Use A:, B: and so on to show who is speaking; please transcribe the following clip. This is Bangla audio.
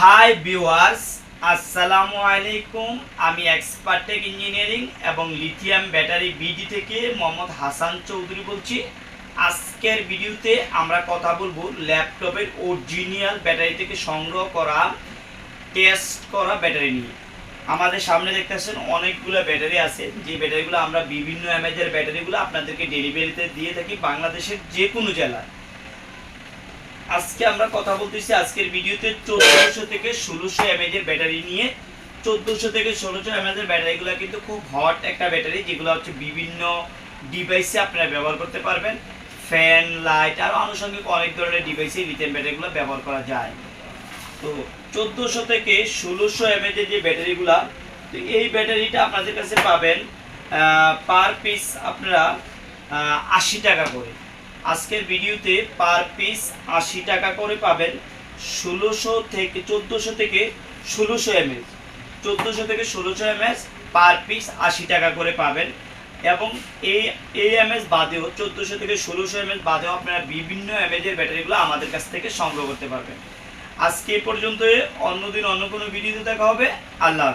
A: হাই ভিউয়ার্স আসসালামু আলাইকুম আমি এক্সপার্টেক ইঞ্জিনিয়ারিং এবং লিথিয়াম ব্যাটারি বিডি থেকে মোহাম্মদ হাসান চৌধুরী বলছি। আজকের ভিডিওতে আমরা কথা বলব ল্যাপটপের অরিজিনাল ব্যাটারি থেকে সংগ্রহ করা টেস্ট করা ব্যাটারি নিয়ে। আমাদের সামনে দেখতেছেন অনেকগুলো ব্যাটারি আছে। যে ব্যাটারিগুলো আমরা বিভিন্ন এমএজের ব্যাটারিগুলো আপনাদেরকে ডেলিভারিতে দিয়ে থাকি বাংলাদেশের যে কোনো জেলায়। আজকে আমরা কথা বলতেছি আজকের ভিডিওতে চোদ্দশো থেকে ষোলোশো এমএজ এর ব্যাটারি নিয়ে। চোদ্দশো থেকে ষোলোশো এমএজ এর ব্যাটারিগুলো কিন্তু খুব হট একটা ব্যাটারি, যেগুলো হচ্ছে বিভিন্ন ডিভাইসে আপনারা ব্যবহার করতে পারবেন। ফ্যান লাইট আর আনুষঙ্গিক অনেক ধরনের ডিভাইসে লিথিয়াম ব্যাটারিগুলো ব্যবহার করা যায়। তো চোদ্দোশো থেকে ষোলোশো এমএজ এর যে ব্যাটারিগুলা, তো এই ব্যাটারিটা আপনাদের কাছে পাবেন পার পিস আপনারা আশি টাকা করে। আজকের ভিডিওতে পার পিস আশি টাকা করে পাবেন। ষোলোশো থেকে চোদ্দোশো থেকে ষোলোশো এমএস। চোদ্দোশো থেকে ষোলোশো এমএস পার পিস আশি টাকা করে পাবেন। এবং এই এই এমএস বাদেও, চোদ্দোশো থেকে ষোলোশো এমএস বাদেও আপনারা বিভিন্ন এমএজের ব্যাটারিগুলো আমাদের কাছ থেকে সংগ্রহ করতে পারবেন। আজকে পর্যন্ত অন্যদিন অন্য কোনো ভিডিওতে দেখা হবে। আল্লাহ।